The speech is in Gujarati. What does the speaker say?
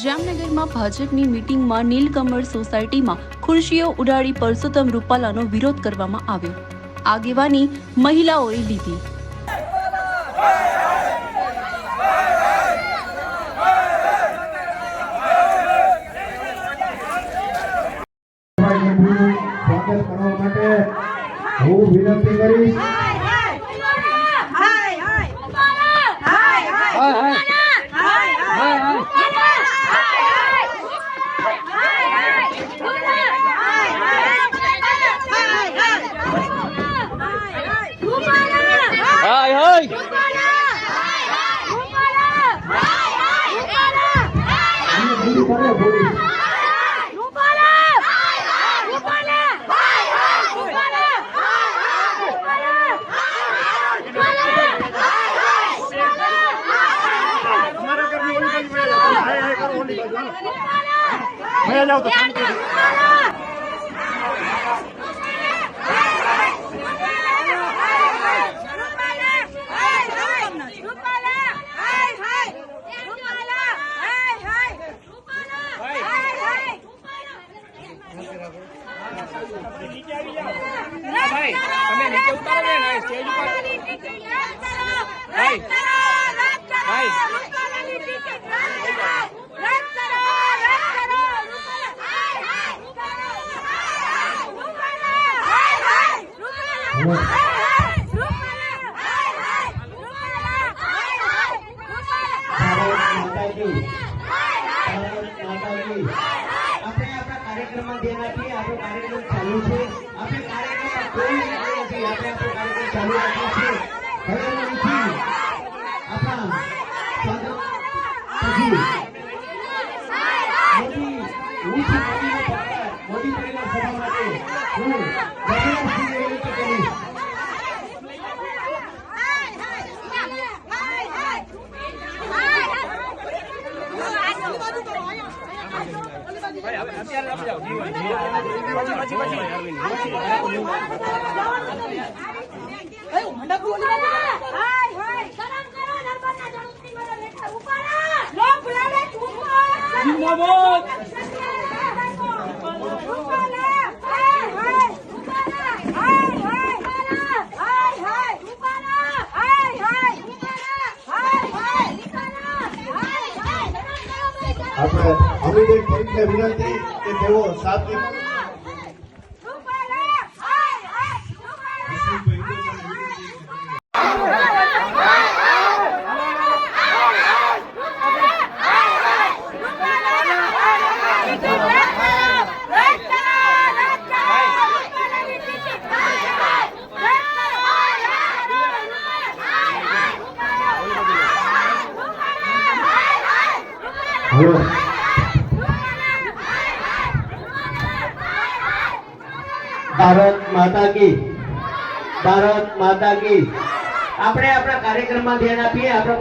જામનગરમાં ભાજપની મીટિંગમાં નીલકમળ સોસાયટીમાં ખુરશીઓ ઉડાડી પરસોત્તમ રૂપાલાનો વિરોધ કરવામાં આવ્યો. આગેવાની મહિલાઓએ લીધી. હું વિનંતી કરીશ. હાય હાય અને ભાઈ તમે નીચે ને સ્ટેજ ઉપર ભારત માતા કી આપણે આપણા કાર્યક્રમમાં ધ્યાન આપીએ આપણો કાર્યક્રમ ચાલુ છે. આપણે કાર્યક્રમમાં કોઈ નથી, આપણે આપણો કાર્યક્રમ ચાલુ રાખ્યો છે. હું ભાઈ હવે અત્યારે આપી જાઓ પછી પછી પછી આપણે અમીબેન પરીખને વિનંતી કે તેઓ સાત્વિક ભારત માતા કી. ભારત માતા કી. આપણે આપણા કાર્યક્રમમાં ધ્યાન આપીએ આપણો